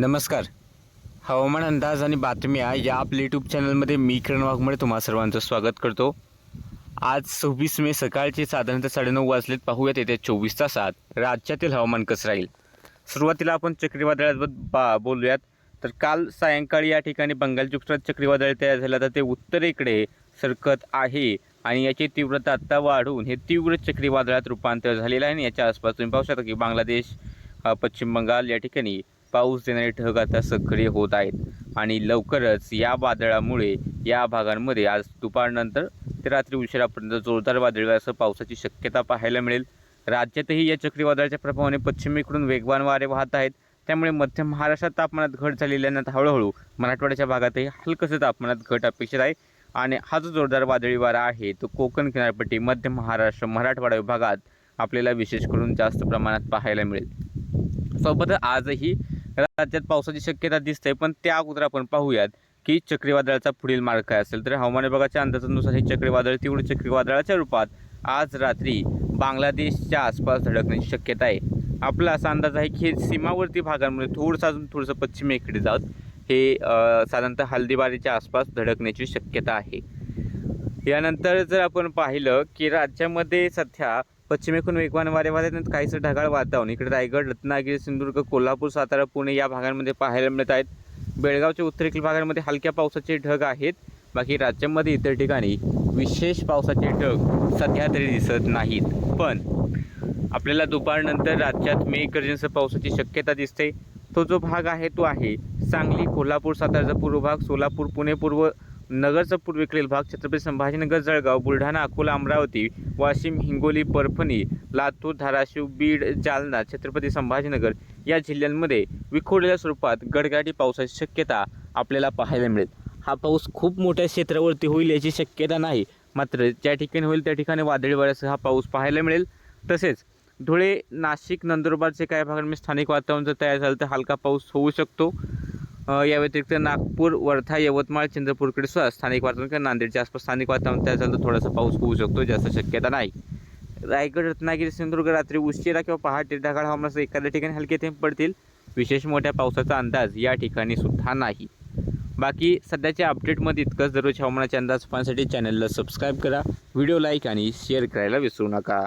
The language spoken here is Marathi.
नमस्कार. हवामान अंदाज आणि बातम्या या आपल्या यूट्यूब चॅनलमध्ये मी किरण वाघमुळे तुम्हा सर्वांचं स्वागत करतो. आज सव्वीस मे सकाळचे साधारणतः साडेनऊ वाजलेत. पाहूयात येत्या चोवीस तासात राज्यातील हवामान कसं राहील. सुरुवातीला आपण चक्रीवादळाबद्दल बा बोलूयात. तर काल सायंकाळी या ठिकाणी बंगालच्या उपसागरात चक्रीवादळ तयार झालं तर ते उत्तरेकडे सरकत आहे आणि याची तीव्रता आत्ता वाढून हे तीव्र चक्रीवादळात रूपांतर झालेलं आहे. आणि याच्या आसपास तुम्ही पाहू शकता की बांगलादेश पश्चिम बंगाल या ठिकाणी पाऊस देणारे ढग आता सक्रिय होत आहेत. आणि लवकरच या वादळामुळे या भागांमध्ये आज दुपारनंतर ते रात्री उशिरापर्यंत जोरदार वादळासह पावसाची शक्यता पाहायला मिळेल. राज्यातही या चक्रीवादळाच्या प्रभावाने पश्चिमेकडून वेगवान वारे वाहत आहेत. त्यामुळे मध्य महाराष्ट्रात तापमानात घट झालेली हळूहळू मराठवाड्याच्या भागातही हलकसं तापमानात घट अपेक्षित आहे. आणि हा जो जोरदार वादळी वारा आहे तो कोकण किनारपट्टी मध्य महाराष्ट्र मराठवाडा विभागात आपल्याला विशेष करून जास्त प्रमाणात पाहायला मिळेल. सोबत आजही राज्यात पावसाची शक्यता दिसते पण त्या अगोदर आपण पाहूयात की चक्रीवादळाचा पुढील मार्ग काय असेल. तर हवामान विभागाच्या अंदाजानुसार हे चक्रीवादळ तीव्र चक्रीवादळाच्या रूपात आज रात्री बांगलादेशच्या आसपास धडकण्याची शक्यता आहे. आपला असा अंदाज आहे की हे सीमावर्ती भागांमध्ये थोडंसं अजून थोडंसं पश्चिमेकडे जात हे साधारणतः हल्दीबारीच्या आसपास धडकण्याची शक्यता आहे. यानंतर जर आपण पाहिलं की राज्यामध्ये सध्या पश्चिमेकडून वेगवान वारे वाहत आहेत काहीसं ढगाळ वातावरण. इकडे रायगड रत्नागिरी सिंधुदुर्ग कोल्हापूर सातारा पुणे या भागांमध्ये पाहायला मिळत आहेत. बेळगावच्या उत्तरेकडील भागांमध्ये हलक्या पावसाचे ढग आहेत. बाकी राज्यामध्ये इतर ठिकाणी विशेष पावसाचे ढग सध्या तरी दिसत नाहीत. पण आपल्याला दुपारनंतर राज्यात मेघगर्जनेसह पावसाची शक्यता दिसते. तो जो भाग आहे तो आहे सांगली कोल्हापूर साताराचा पूर्व भाग सोलापूर पुणे पूर्व नगरचा पूर्वेकडील भाग छत्रपती संभाजीनगर जळगाव बुलढाणा अकोला अमरावती वाशिम हिंगोली परभणी लातूर धाराशिव बीड जालना छत्रपती संभाजीनगर या जिल्ह्यांमध्ये विखुरलेल्या स्वरूपात गडगाडी पावसाची शक्यता आपल्याला पाहायला मिळेल. हा पाऊस खूप मोठ्या क्षेत्रावरती होईल याची शक्यता नाही. मात्र ज्या ठिकाणी होईल त्या ठिकाणी वादळी वाऱ्यासह हा पाऊस पाहायला मिळेल. तसेच धुळे नाशिक नंदुरबारचे काही भागांमध्ये स्थानिक वातावरण जर तयार झालं तर हलका पाऊस होऊ शकतो. या व्यतिरिक्त नागपूर वर्धा यवतमाळ चंद्रपूरकडे सुद्धा स्थानिक वातावरण किंवा नांदेडच्या आसपास स्थानिक वातावरण त्याच्यानंतर थोडासा पाऊस होऊ शकतो जास्त शक्यता नाही. रायगड रत्नागिरी सिंधुदुर्ग रात्री उशिरा किंवा पहाटे ढगाळ हवामानासह एखाद्या ठिकाणी हलके थेंब पडतील. विशेष मोठ्या पावसाचा अंदाज या ठिकाणी सुद्धा नाही. बाकी सध्याच्या अपडेटमध्ये इतकंच. दररोज हवामानाचे अंदाज पाहण्यासाठी चॅनलला सबस्क्राईब करा. व्हिडिओ लाईक आणि शेअर करायला विसरू नका.